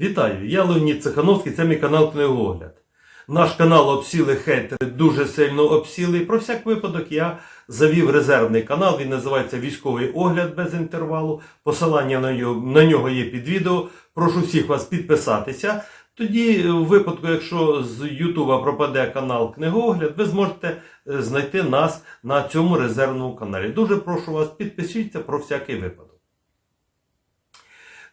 Вітаю! Я Леонід Цехановський, це мій канал Книгогляд. Наш канал обсіли хейтери, дуже сильно обсіли. Про всяк випадок я завів резервний канал. Він називається Військовий огляд без інтервалу. Посилання на нього, на нього є під відео. Прошу всіх вас підписатися. Тоді, в випадку, якщо з Ютуба пропаде канал Книгогляд, ви зможете е, знайти нас на цьому резервному каналі. Дуже прошу вас, підпишіться про всякий випадок.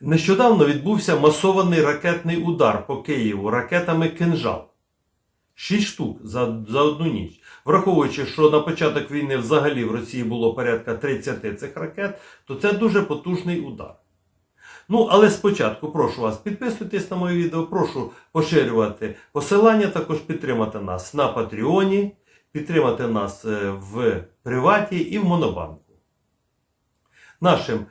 Нещодавно відбувся масований ракетний удар по Києву ракетами кинжал. Шість штук за, за одну ніч. Враховуючи, що на початок війни взагалі в Росії було порядка 30 цих ракет, то це дуже потужний удар. Ну, але спочатку прошу вас підписуйтесь на моє відео, прошу поширювати посилання, також підтримати нас на Патреоні, підтримати нас е, в Приваті і в Монобанку нашим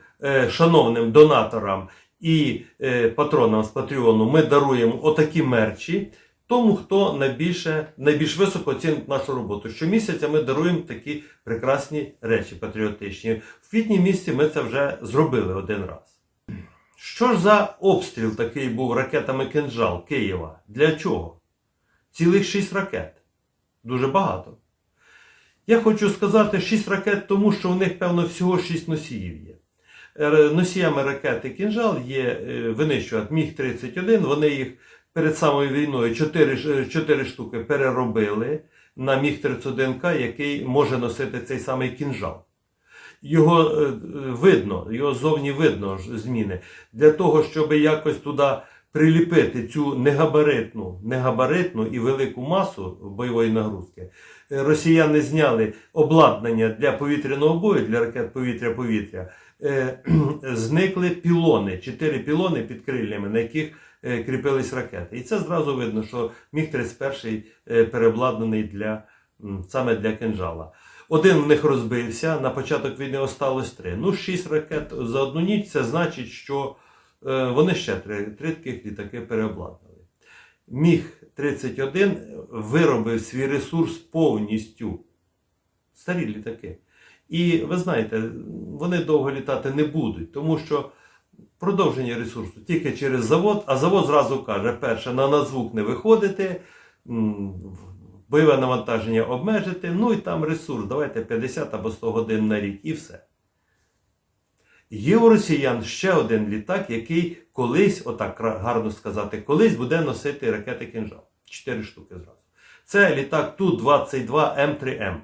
шановним донаторам і е, патронам з Патреону ми даруємо отакі мерчі. Тому, хто найбільше, найбільш високо оцінить нашу роботу. Щомісяця ми даруємо такі прекрасні речі патріотичні. В квітні місяці ми це вже зробили один раз. Що ж за обстріл такий був ракетами кинжал Києва? Для чого? Цілих шість ракет. Дуже багато. Я хочу сказати 6 ракет, тому що у них, певно, всього 6 носіїв є. Е, Носіями ракети Кінжал є е, винищувач Міг-31. Вони їх перед самою війною 4, 4 штуки переробили на Міг-31К, який може носити цей самий кінжал. Його е, видно, його зовні видно зміни. Для того, щоб якось туди приліпити цю негабаритну, негабаритну і велику масу бойової нагрузки, е, росіяни зняли обладнання для повітряного бою, для ракет повітря-повітря, е, зникли пілони, чотири пілони під крилями, на яких е, кріпились ракети. І це зразу видно, що Міг-31 е, переобладнаний для, саме для кинжала. Один в них розбився, на початок війни осталось три. Ну, шість ракет за одну ніч, це значить, що вони ще три, три таких літаки переобладнали. Міг-31 виробив свій ресурс повністю. Старі літаки. І ви знаєте, вони довго літати не будуть, тому що продовження ресурсу тільки через завод, а завод зразу каже: перше, на надзвук не виходити, бойове навантаження обмежити, ну і там ресурс, давайте 50 або 100 годин на рік і все. Є у росіян ще один літак, який колись, отак гарно сказати, колись буде носити ракети кінжал. Чотири штуки зразу. Це літак Ту-22М3М.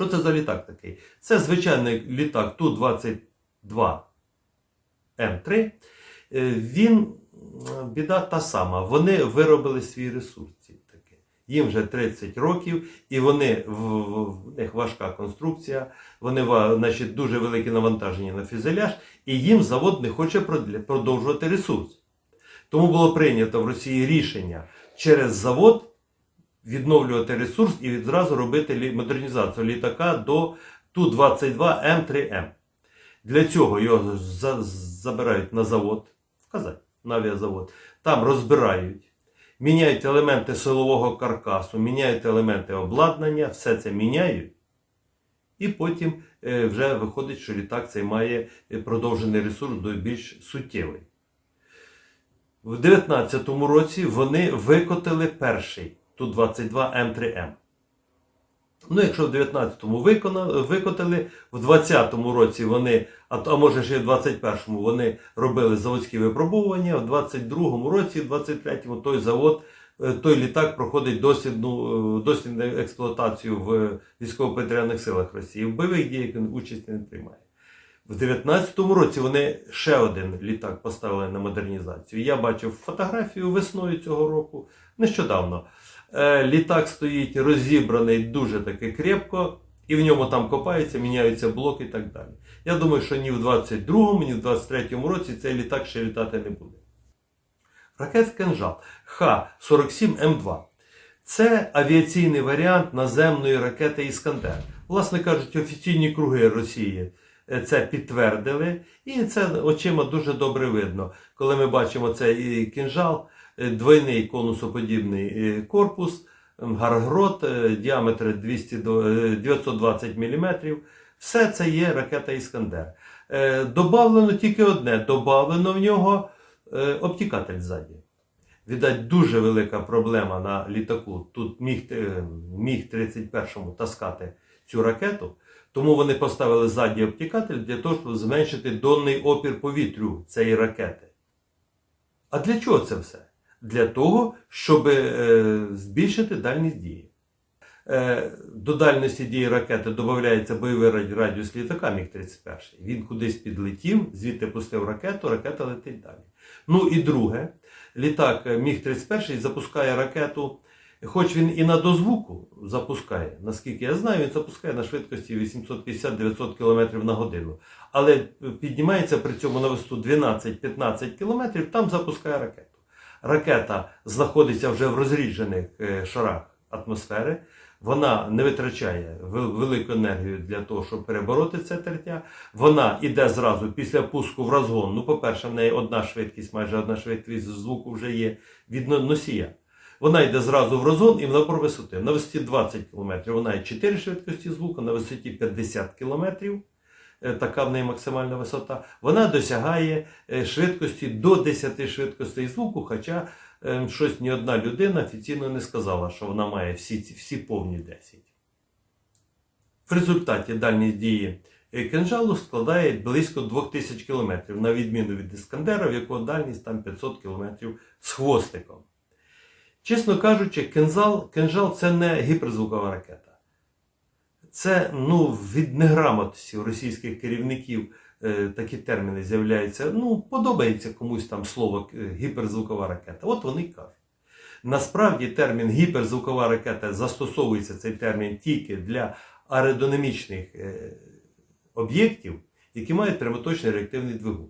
Що це за літак такий? Це звичайний літак Ту-22М3. Е, Він, біда та сама. Вони виробили свій ресурс. Їм вже 30 років, і вони в, них важка конструкція, вони значить, дуже велике навантаження на фюзеляж, і їм завод не хоче продовжувати ресурс. Тому було прийнято в Росії рішення через завод відновлювати ресурс і відразу робити модернізацію літака до Ту-22М3М. Для цього його забирають на завод, в Казань, на авіазавод. Там розбирають, міняють елементи силового каркасу, міняють елементи обладнання, все це міняють. І потім е, вже виходить, що літак цей має е, продовжений ресурс до більш суттєвий. В 2019 році вони викотили перший Ту-22М3М. Ну, якщо в 19-му виконали, викотили, в 20-му році вони, а, а може ще в 21-му вони робили заводські випробування, в 22-му році, в 23-му той завод, е, той літак проходить дослідну, е, дослідну експлуатацію в військово-повітряних силах Росії. В бойових діях він участі не приймає. В 19-му році вони ще один літак поставили на модернізацію. Я бачив фотографію весною цього року, нещодавно. Е, Літак стоїть розібраний дуже таки крепко, і в ньому там копаються, міняються блоки і так далі. Я думаю, що ні в 22-му, ні в 23-му році цей літак ще літати не буде. Ракет «Кинжал» Х-47М2. Це авіаційний варіант наземної ракети Іскандер. Власне кажуть, офіційні круги Росії е, це підтвердили, і це очима дуже добре видно. Коли ми бачимо цей кінжал, двойний конусоподібний е, корпус, гаргрот, е, діаметр 200 е, 920 мм. Все це є ракета Іскандер. Е, Добавлено тільки одне: добавлено в нього е, обтікатель ззаді. Відать, дуже велика проблема на літаку. Тут міг, е, міг 31-му таскати цю ракету. Тому вони поставили ззаді обтікатель для того, щоб зменшити донний опір повітрю цієї ракети. А для чого це все? Для того, щоб е, збільшити дальність дії. Е, до дальності дії ракети додається бойовий радіус літака Міг-31. Він кудись підлетів, звідти пустив ракету, ракета летить далі. Ну і друге, літак е, Міг-31 запускає ракету, хоч він і на дозвуку запускає, наскільки я знаю, він запускає на швидкості 850-900 км на годину. Але піднімається при цьому на висоту 12-15 км, там запускає ракету. Ракета знаходиться вже в розріджених е, шарах атмосфери. Вона не витрачає велику енергію для того, щоб перебороти це тертя. Вона йде зразу після пуску в розгон. Ну, по-перше, в неї одна швидкість, майже одна швидкість звуку вже є від носія. Вона йде зразу в розгон і в набор висоти. На висоті 20 км вона є 4 швидкості звуку, на висоті 50 км. Е, Така в неї максимальна висота, вона досягає е, швидкості до 10 швидкостей звуку, хоча е, щось ні одна людина офіційно не сказала, що вона має всі, всі повні 10. В результаті дальність дії кинжалу складає близько 2000 км, на відміну від Іскандера, в якого дальність там 500 км з хвостиком. Чесно кажучи, кинжал, кинжал це не гіперзвукова ракета. Це ну, від неграмотності російських керівників е, такі терміни з'являються. Ну, подобається комусь там слово е, гіперзвукова ракета. От вони кажуть. Насправді термін гіперзвукова ракета застосовується цей термін тільки для аеродинамічних е, об'єктів, які мають прямоточний реактивний двигун.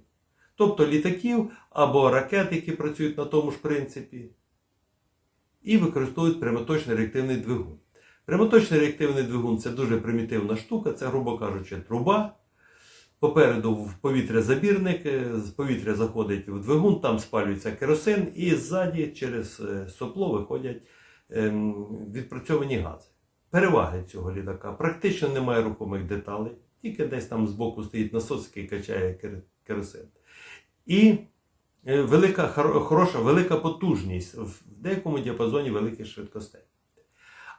Тобто літаків або ракет, які працюють на тому ж принципі, і використовують прямоточний реактивний двигун. Прямоточний реактивний двигун це дуже примітивна штука, це, грубо кажучи, труба. Попереду в повітря забірник, е, з повітря заходить в двигун, там спалюється керосин, і ззаді через е, сопло виходять ем, відпрацьовані гази. Переваги цього літака практично немає рухомих деталей, тільки десь там збоку стоїть насос, який качає кер- керосин. І е, велика, хороша, велика потужність в деякому діапазоні великих швидкостей.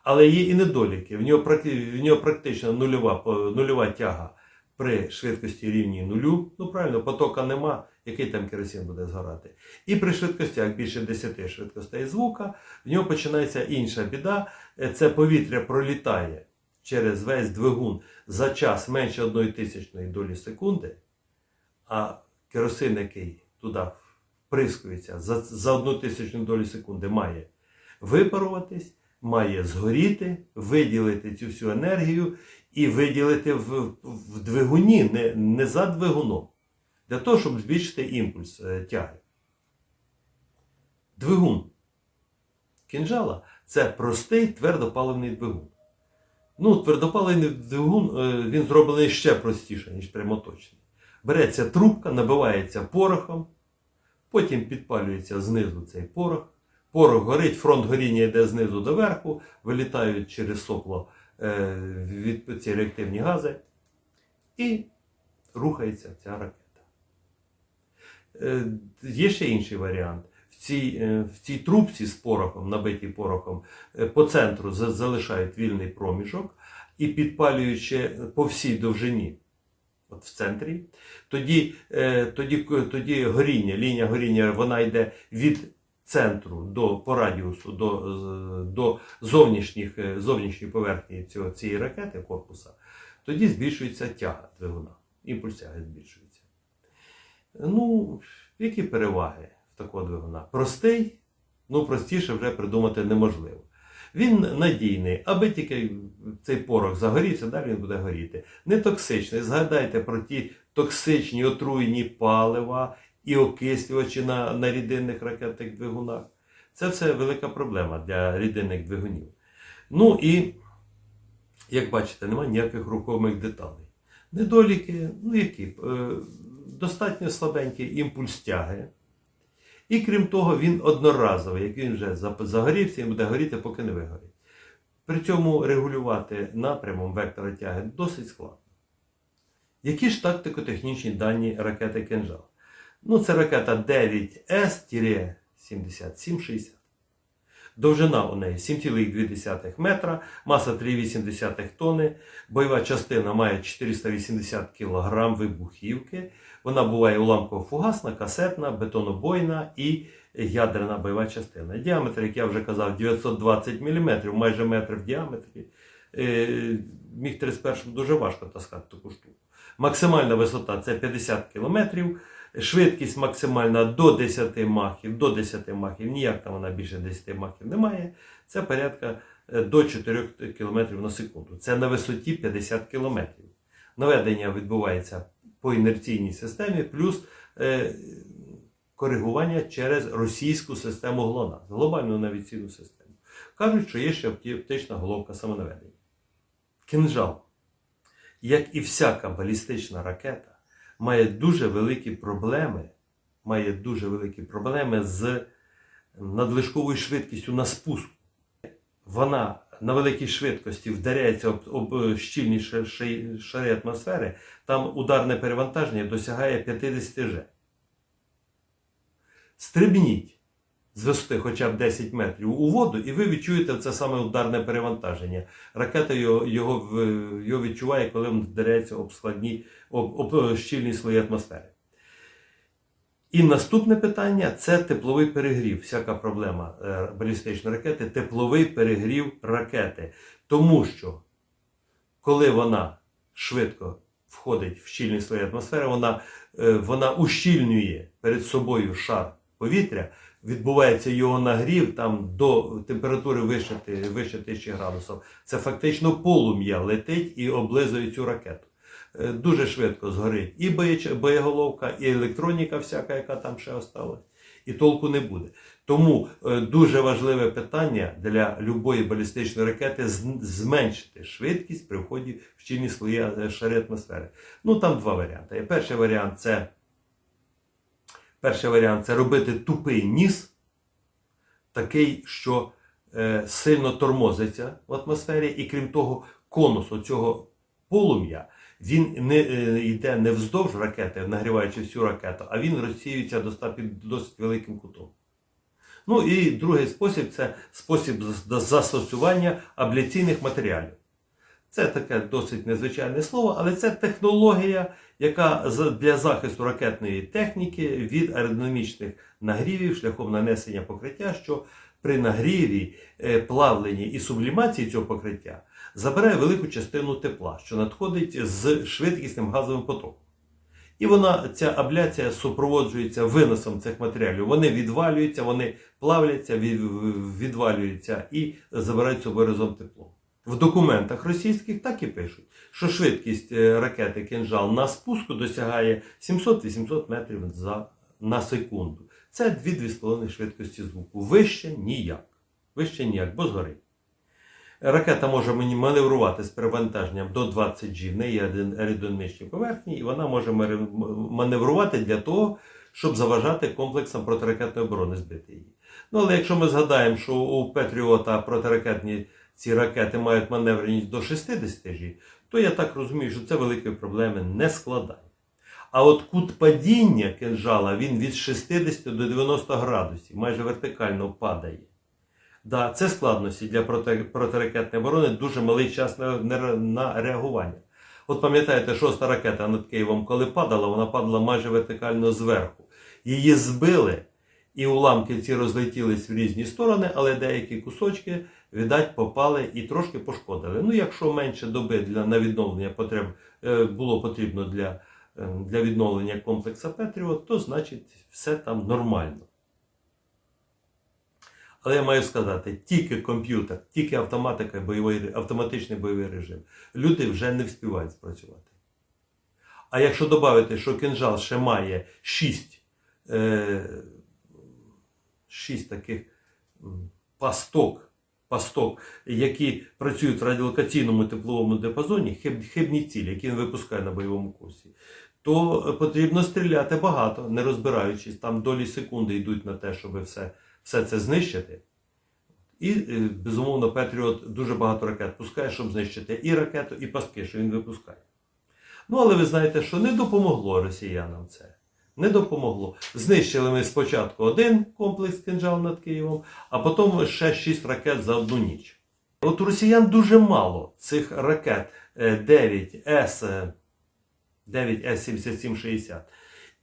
Але є і недоліки. В нього, в нього практично нульова, нульова тяга при швидкості рівні нулю. Ну правильно, потока нема, який там керосин буде згорати. І при швидкостях більше 10 швидкостей звука, в нього починається інша біда. Е, Це повітря пролітає через весь двигун за час менше 1 тисячної долі секунди, а керосин, який туди вприскується за, за 1 тисячну долю секунди, має випаруватись, має згоріти, виділити цю всю енергію і виділити в, в двигуні, не, не за двигуном, для того, щоб збільшити імпульс е, тяги. Двигун кінжала це простий твердопаливний двигун. Ну, твердопаливний двигун е, він зроблений ще простіше, ніж прямоточний. Береться трубка, набивається порохом, потім підпалюється знизу цей порох. Порох горить, фронт горіння йде знизу до верху, вилітають через сопло е, від ці реактивні гази, і рухається ця ракета. Е, Є ще інший варіант. В цій, е, в цій трубці з порохом, набитій порохом, по центру залишають вільний проміжок і підпалюючи по всій довжині, от в центрі, тоді, тоді, тоді горіння, лінія горіння вона йде від центру до по радіусу до, до зовнішніх, е, зовнішньої поверхні цього, цієї ракети корпуса, тоді збільшується тяга двигуна. Імпульс тяги збільшується. Ну, які переваги в такого двигуна? Простий, ну простіше вже придумати неможливо. Він надійний, аби тільки цей порох загорівся, далі він буде горіти. Не токсичний. Згадайте про ті токсичні отруєні палива і окислювачі на, на рідинних ракетних двигунах. Це все велика проблема для рідинних двигунів. Ну і, як бачите, немає ніяких рухомих деталей. Недоліки, ну які? Е, Достатньо слабенький імпульс тяги. І крім того, він одноразовий, як він вже загорівся, він буде горіти, поки не вигорить. При цьому регулювати напрямом вектора тяги досить складно. Які ж тактико-технічні дані ракети «Кинжал»? Ну, це ракета 9С-7760. Довжина у неї 7,2 метра, маса 3,8 тонни, бойова частина має 480 кг вибухівки. Вона буває уламково-фугасна, касетна, бетонобойна і ядерна бойова частина. Діаметр, як я вже казав, 920 мм, майже метр в діаметрі. Е, Міг 31 дуже важко таскати таку штуку. Максимальна висота це 50 км. Швидкість максимальна до 10 махів, до 10 махів, ніяк там вона більше 10 махів немає. Це порядка е, до 4 км на секунду. Це на висоті 50 км. Наведення відбувається по інерційній системі, плюс е, коригування через російську систему ГЛОНАСС, глобальну навіційну систему. Кажуть, що є ще оптична головка самонаведення. Кинжал, як і всяка балістична ракета, має дуже великі проблеми, має дуже великі проблеми з надлишковою швидкістю на спуску. Вона на великій швидкості вдаряється об, об щільні шари атмосфери, там ударне перевантаження досягає 50 Ж. Стрибніть з висоти хоча б 10 метрів у воду, і ви відчуєте це саме ударне перевантаження. Ракета його, його, його відчуває, коли він вдаряється об складні, об, об щільні слої атмосфери. І наступне питання це тепловий перегрів. Всяка проблема е, балістичної ракети тепловий перегрів ракети. Тому що коли вона швидко входить в щільні слої атмосфери, вона, е, вона ущільнює перед собою шар повітря, відбувається його нагрів там до температури вище, вище 1000 градусів. Це фактично полум'я летить і облизує цю ракету. Е, Дуже швидко згорить і боєголовка, і електроніка всяка, яка там ще осталась, і толку не буде. Тому е, дуже важливе питання для любої балістичної ракети зменшити швидкість при вході в щільні слої е, шари атмосфери. Ну там два варіанти. Перший варіант це перший варіант це робити тупий ніс, такий, що е, сильно тормозиться в атмосфері, і крім того, конус оцього полум'я він не е, йде не вздовж ракети, нагріваючи всю ракету, а він розсіюється досить, під досить великим кутом. Ну і другий спосіб це спосіб застосування абляційних матеріалів. Це таке досить незвичайне слово, але це технологія, яка для захисту ракетної техніки від аеродинамічних нагрівів шляхом нанесення покриття, що при нагріві, е, плавленні і сублімації цього покриття забирає велику частину тепла, що надходить з швидкісним газовим потоком. І вона, ця абляція супроводжується виносом цих матеріалів. Вони відвалюються, вони плавляться, від, відвалюються і забирають собою разом тепло. В документах російських так і пишуть, що швидкість е, ракети «Кинжал» на спуску досягає 700-800 метрів за, на секунду. Це 2-2,5 швидкості звуку. Вище ніяк. Вище ніяк, бо згорить. Ракета може маневрувати з перевантаженням до 20 G, в неї аеродинамічні поверхні, і вона може маневрувати для того, щоб заважати комплексам протиракетної оборони збити її. Ну, але якщо ми згадаємо, що у Петріота протиракетні ці ракети мають маневреність до 60 G, то я так розумію, що це великої проблеми не складає. А от кут падіння кинжала він від 60 до 90 градусів, майже вертикально падає. Да, це складності для протиракетної оборони, дуже малий час на, реагування. От пам'ятаєте, шоста ракета над Києвом, коли падала, вона падала майже вертикально зверху. Її збили, і уламки ці розлетілись в різні сторони, але деякі кусочки, видать, попали і трошки пошкодили. Ну, якщо менше доби для, на відновлення потреб е, було потрібно для, е, для відновлення комплекса Петріот, то значить все там нормально. Але я маю сказати, тільки комп'ютер, тільки автоматика, бойовий, автоматичний бойовий режим. Люди вже не встигають спрацювати. А якщо додати, що кинжал ще має 6, е, 6 таких пасток, пасток, які працюють в радіолокаційному тепловому діапазоні, хибні цілі, які він випускає на бойовому курсі, то потрібно стріляти багато, не розбираючись. Там долі секунди йдуть на те, щоб все все це знищити. І, е, безумовно, Петріот дуже багато ракет пускає, щоб знищити і ракету, і пастки, що він випускає. Ну, але ви знаєте, що не допомогло росіянам це. Не допомогло. Знищили ми спочатку один комплекс кинжал над Києвом, а потім ще 6 ракет за одну ніч. От росіян дуже мало цих ракет е, 9С, е, 9С-7760.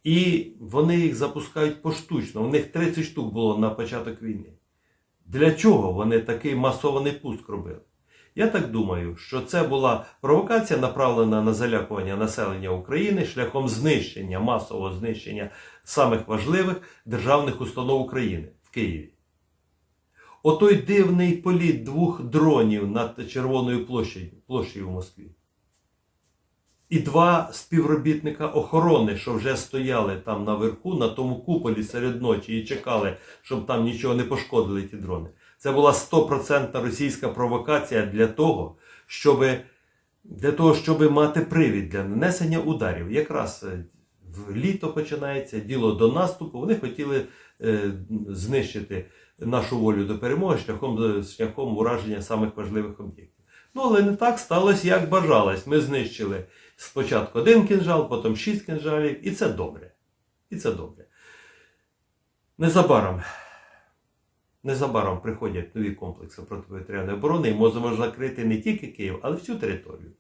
І вони їх запускають поштучно. У них 30 штук було на початок війни. Для чого вони такий масований пуск робили? Я так думаю, що це була провокація, направлена на залякування населення України шляхом знищення, масового знищення самих важливих державних установ України в Києві. Отой дивний політ двох дронів над Червоною площею, площею в Москві. І два співробітника охорони, що вже стояли там наверху, на тому куполі серед ночі і чекали, щоб там нічого не пошкодили ті дрони. Це була стопроцентна російська провокація для того, щоб, для того, щоб мати привід для нанесення ударів. Якраз е, в літо починається діло до наступу. Вони хотіли е, знищити нашу волю до перемоги шляхом, шляхом ураження самих важливих об'єктів. Ну, але не так сталося, як бажалось. Ми знищили спочатку один кінжал, потім шість кінжалів, і це добре. І це добре. Незабаром, незабаром приходять нові комплекси протиповітряної оборони, і можемо закрити не тільки Київ, але всю територію.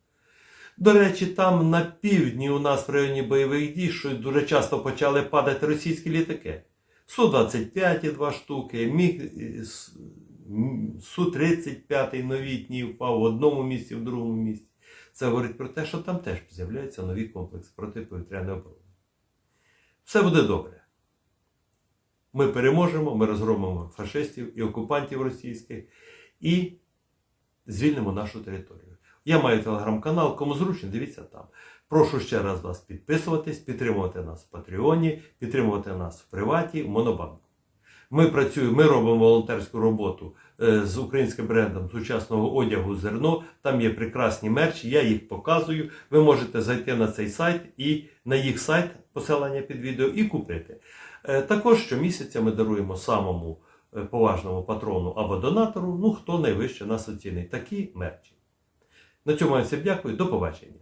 До речі, там на півдні у нас в районі бойових дій щось дуже часто почали падати російські літаки. Су-25 два штуки, Міг е, С- м, Су-35 новітній впав в одному місці, в другому місці. Це говорить про те, що там теж з'являються нові комплекси протиповітряної оборони. Все буде добре. Ми переможемо, ми розгромимо фашистів і окупантів російських і звільнимо нашу територію. Я маю телеграм-канал, кому зручно, дивіться там. Прошу ще раз вас підписуватись, підтримувати нас в Патреоні, підтримувати нас в приваті, в Монобанку. Ми працюємо, ми робимо волонтерську роботу е, з українським брендом сучасного одягу зерно. Там є прекрасні мерчі, я їх показую. Ви можете зайти на цей сайт і на їх сайт, посилання під відео, і купити. Е, Також щомісяця ми даруємо самому е, поважному патрону або донатору, ну хто найвище нас оцінить. Такі мерчі. На цьому я всім дякую, до побачення.